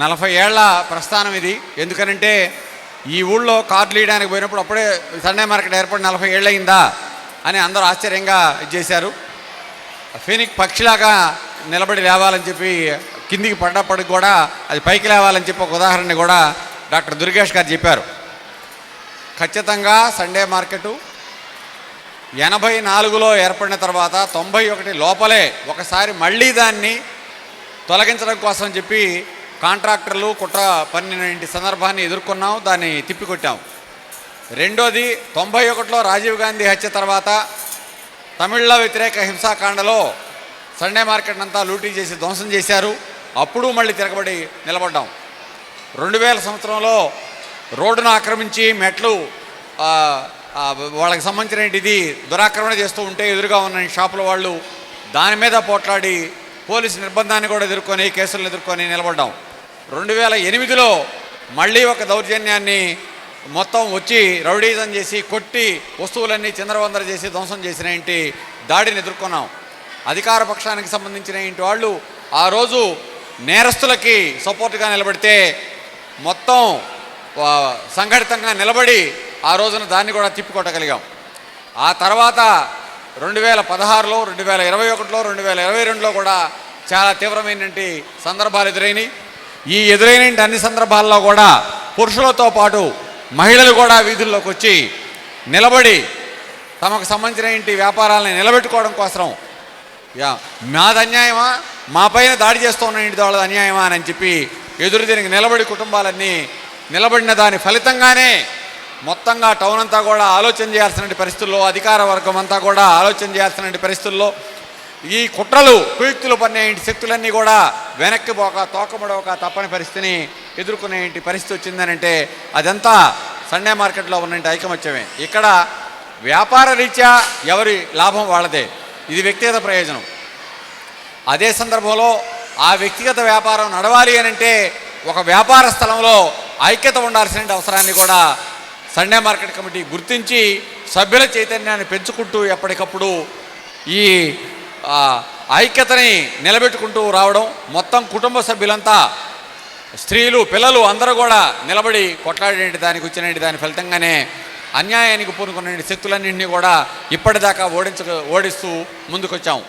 నలభై ఏళ్ళ ప్రస్థానం ఇది. ఎందుకనంటే ఈ ఊళ్ళో కార్డులు ఇవ్వడానికి పోయినప్పుడు అప్పుడే సండే మార్కెట్ ఏర్పడి నలభై ఏళ్ళయిందా అని అందరూ ఆశ్చర్యంగా ఇది చేశారు. ఫీనిక్ పక్షిలాగా నిలబడి లేవాలని చెప్పి కిందికి పడ్డప్పటికి కూడా అది పైకి లేవాలని చెప్పి ఒక ఉదాహరణ కూడా డాక్టర్ దుర్గేష్ గారు చెప్పారు. ఖచ్చితంగా సండే మార్కెటు ఎనభై నాలుగులో ఏర్పడిన తర్వాత తొంభై ఒకటి లోపలే ఒకసారి మళ్ళీ దాన్ని తొలగించడం కోసం చెప్పి కాంట్రాక్టర్లు కుట్ర పన్నెండింటి సందర్భాన్ని ఎదుర్కొన్నాం దాన్ని తిప్పికొట్టాం. రెండోది తొంభై ఒకటిలో రాజీవ్ గాంధీ హత్య తర్వాత తమిళ వ్యతిరేక హింసాకాండలో సండే మార్కెట్ అంతా లూటీ చేసి ధ్వంసం చేశారు. అప్పుడు మళ్ళీ తిరగబడి నిలబడ్డాం. రెండు వేల సంవత్సరంలో రోడ్డును ఆక్రమించి మెట్లు వాళ్ళకి సంబంధించిన ఇది దురాక్రమణ చేస్తూ ఉంటే ఎదురుగా ఉన్న షాపుల వాళ్ళు దాని మీద పోట్లాడి పోలీసు నిర్బంధాన్ని కూడా ఎదుర్కొని కేసులను ఎదుర్కొని నిలబడ్డాం. రెండు వేల ఎనిమిదిలో మళ్ళీ ఒక దౌర్జన్యాన్ని మొత్తం వచ్చి రౌడీజం చేసి కొట్టి వస్తువులన్నీ చిందరవందర చేసి ధ్వంసం చేసిన ఏంటి దాడిని ఎదుర్కొన్నాం. అధికార పక్షానికి సంబంధించిన ఏంటి వాళ్ళు ఆ రోజు నేరస్తులకి సపోర్ట్గా నిలబడితే మొత్తం సంఘటితంగా నిలబడి ఆ రోజున దాన్ని కూడా తిప్పికొట్టగలిగాం. ఆ తర్వాత రెండు వేల పదహారులో రెండు వేల ఇరవై ఒకటిలో రెండు వేల ఇరవై రెండులో కూడా చాలా తీవ్రమైనటువంటి సందర్భాలు ఎదురైనాయి. ఈ ఎదురైన అన్ని సందర్భాల్లో కూడా పురుషులతో పాటు మహిళలు కూడా వీధుల్లోకి వచ్చి నిలబడి తమకు సంబంధించిన ఇంటి వ్యాపారాలను నిలబెట్టుకోవడం కోసం యా మాది అన్యాయమా? మా పైన దాడి చేస్తున్న ఇంటి వాళ్ళది అన్యాయమా అని చెప్పి ఎదురు దీనికి నిలబడి కుటుంబాలన్నీ నిలబడిన దాని ఫలితంగానే మొత్తంగా టౌన్ అంతా కూడా ఆలోచన చేయాల్సిన పరిస్థితుల్లో అధికార వర్గం అంతా కూడా ఆలోచన చేయాల్సిన పరిస్థితుల్లో ఈ కుట్రలు కుయుక్తులు పన్నే శక్తులన్నీ కూడా వెనక్కి పోక తోకముడవక తప్పని పరిస్థితిని ఎదుర్కొనేంటి పరిస్థితి వచ్చిందనంటే అదంతా సండే మార్కెట్లో ఉన్న ఐకమత్యమే. ఇక్కడ వ్యాపార రీత్యా ఎవరి లాభం వాళ్ళదే. ఇది వ్యక్తిగత ప్రయోజనం. అదే సందర్భంలో ఆ వ్యక్తిగత వ్యాపారం నడవాలి అని అంటే ఒక వ్యాపార స్థలంలో ఐక్యత ఉండాల్సిన అవసరాన్ని కూడా సండే మార్కెట్ కమిటీ గుర్తించి సభ్యుల చైతన్యాన్ని పెంచుకుంటూ ఎప్పటికప్పుడు ఈ ఐక్యతని నిలబెట్టుకుంటూ రావడం మొత్తం కుటుంబ సభ్యులంతా స్త్రీలు పిల్లలు అందరూ కూడా నిలబడి కొట్లాడేటి దానికి వచ్చినటి దాని ఫలితంగానే అన్యాయానికి పూనుకున్న శక్తులన్నింటినీ కూడా ఇప్పటిదాకా ఓడించ ఓడిస్తూ ముందుకొచ్చాం.